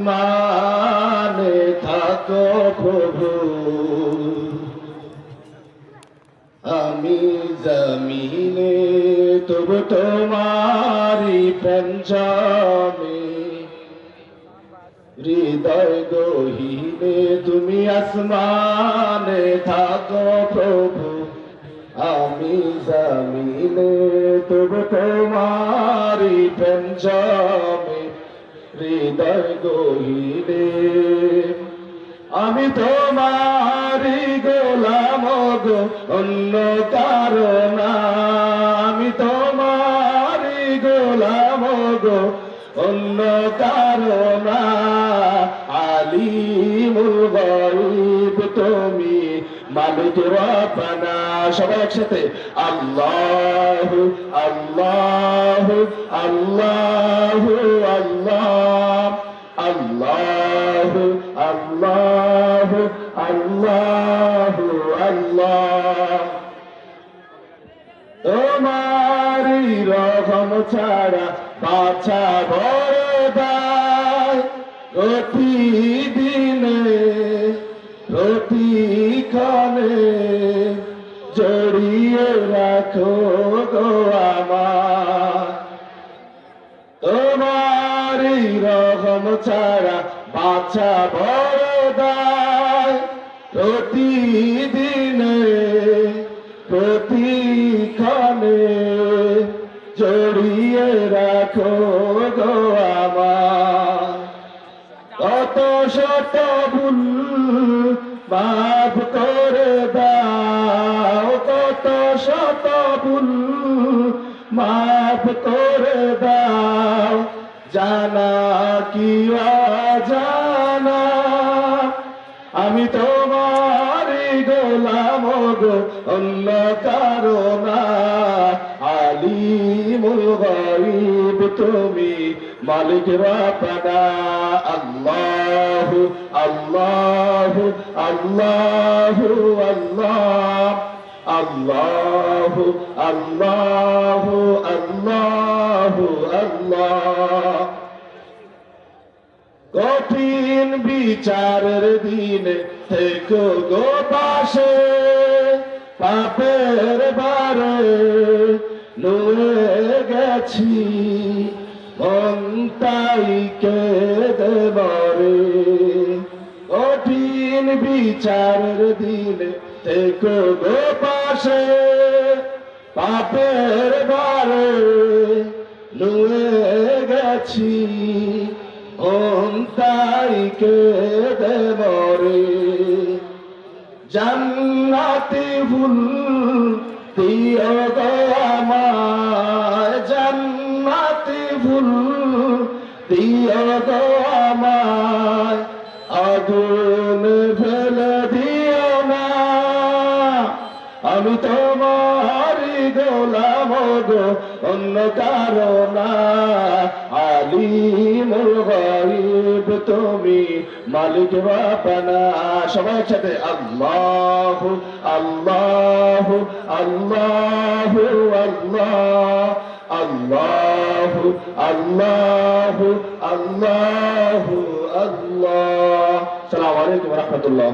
মানে থাকো প্রভু। আমি জমিনে, তবু তোমারি পঞ্চামে। হৃদয় গহিনে, তুমি আসমানে থাকো প্রভু। আমি জমিনে, তবু তোমারি পঞ্চামে। হৃদয় গহিনে আমি তোমারি গোলাম অন্য কারণ আমি তোমারি গোলাম অন্য কারণ আলিমুল গরিব তুমি মালিক রাব্বানা। সবাই একসাথে, আল্লাহ আল্লাহ আল্লাহ আল্লাহ। আল্লাহ আল্লাহ। তোমারি রকম ছাড়া বাছা বরদায়। প্রতিদিনে, প্রতিক্ষণে জড়িয়ে রাখো গো আমার। তোমারি রকম ছাড়া বাছা বরদায়। প্রতিদিনে প্রতিক্ষণে জড়িয়ে রাখো গো কত শত ভুল মাফ করে দাও, কত শত ভুল মাফ করে দাও, জানা কি জানা আমি গোলাম অন্য কারণা, আলিমুল গরিব তুমি মালিক রাব্বানা আল্লাহ আল্লাহ আল্লাহ আল্লাহ। আল্লাহ আল্লাহ আল্লাহ আল্লাহ। কঠিন বিচারের দিনে থেকো গো পাশে। পাপের বারে নুয়ে গেছি মন্তাই কে দেবরে কঠিন বিচারের দিনে থেকো গো পাশে, পাপের বারে নুয়ে গেছি অন্তাইকে দেবরে জান্নাতি ফুল দিও আমায় জান্নাতি ফুল দিও আমায় আগুন ফেলে দিও না। আমি তোমারি গোলাম গো, অন্য কারণ গরিব তুমি মালিক সবাই একসাথে, আল্লাহ আল্লাহ আল্লাহ আল্লাহ আল্লাহ আল্লাহ আল্লাহ। আল্লাহ সালাম আলাইকুম রহমতুল্লাহ।